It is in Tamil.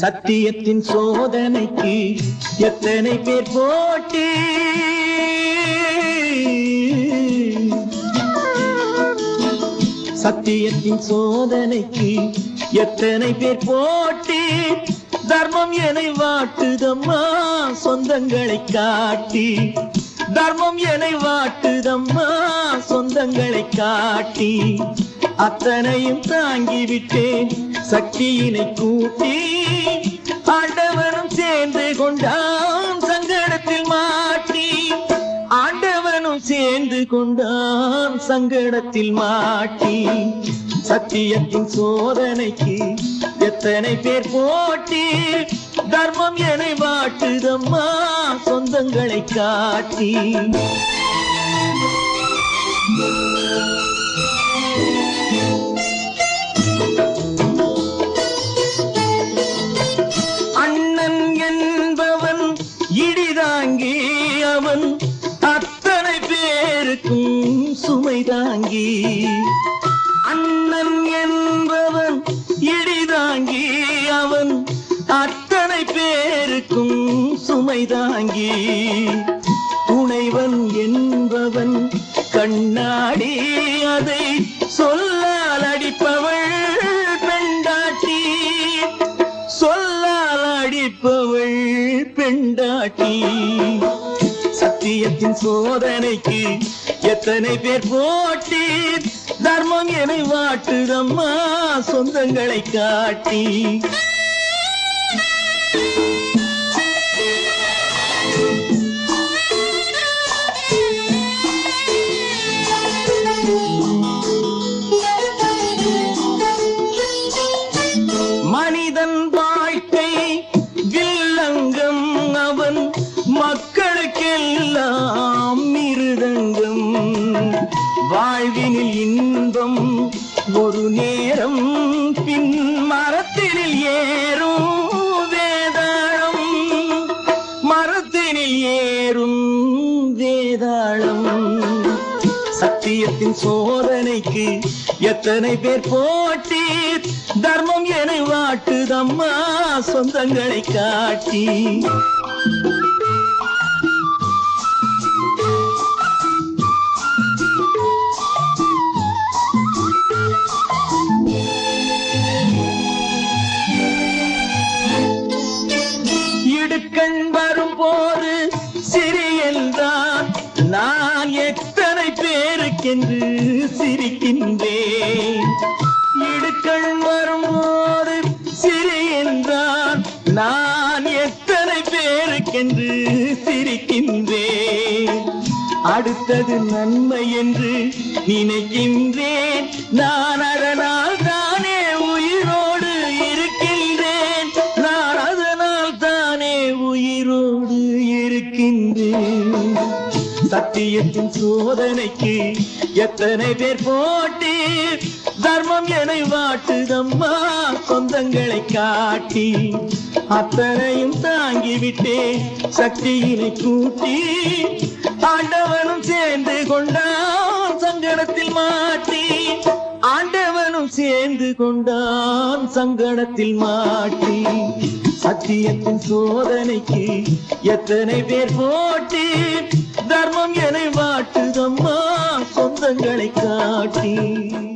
சத்தியத்தின் சோதனைக்கு எத்தனை பேர் போட்டி? சத்தியத்தின் சோதனைக்கு எத்தனை பேர் போட்டி? தர்மம் என வாட்டுதம்மா சொந்தங்களை காட்டி. தர்மம் என வாட்டுதம்மா சொந்தங்களை காட்டி. அத்தனையும் தாங்கிவிட்டேன். சக்தியினை கூட்டி ஆண்டவனும் சேர்ந்து கொண்டான் சங்கடத்தில் மாட்டி. ஆண்டவனும் சேர்ந்து கொண்டான் சங்கடத்தில் மாட்டி. சத்தியத்தின் சோதனைக்கு எத்தனை பேர் போட்டி தர்மம் என வாட்டுதம்மா சொந்தங்களை காட்டி. அண்ணன் என்பவன் இடிதாங்கி அவன் அத்தனை பேருக்கும் சுமை தாங்கி துணைவன் என்பவன் கண்ணாடி அதை சொல்லால் அடிப்பவள் பெண்டாட்டி. சொல்லால் அடிப்பவள் பெண்டாட்டி. சத்தியத்தின் சோதனைக்கு எத்தனை பேர் போட்டீர்? தர்மம் என வாட்டுதம்மா சொந்தங்களை காட்டி. மனிதன் வாழ்க்கை வில்லங்கம் அவன் மக்கள் ஒரு நேரம் பின் மரத்தினில் ஏறும் வேதாளம். மரத்தினில் ஏறும் வேதாளம். சத்தியத்தின் சோதனைக்கு எத்தனை பேர் போட்டி தர்மம் என வாட்டுதம்மா சொந்தங்களை காட்டி. சிறியல்தான் நான் எத்தனை பேருக்கென்று சிரிக்கின்றேன். இடுக்கள் வரும்போது சிறியல்தான் நான் எத்தனை பேருக்கென்று சிரிக்கின்றேன். அடுத்தது நன்மை என்று நினைக்கின்றேன். நான் அதனால் இருக்கின்றேன் சத்தியத்தின் சோதனைக்கு எத்தனை பேர் போட்டி? தர்மம் என வாட்டுதம்மா சொந்தங்களை காட்டி. அத்தனையும் தாங்கிவிட்டே சக்தியினை கூட்டி ஆண்டவனும் சேர்ந்து கொண்டான் சங்கடத்தில் மாட்டி. ஆண்டவனும் சேர்ந்து கொண்டான் சங்கடத்தில் மாட்டி. சத்தியத்தின் சோதனைக்கு எத்தனை பேர் போட்டி? தர்மம் என வாட்டுதம்மா சொந்தங்களை காட்டி.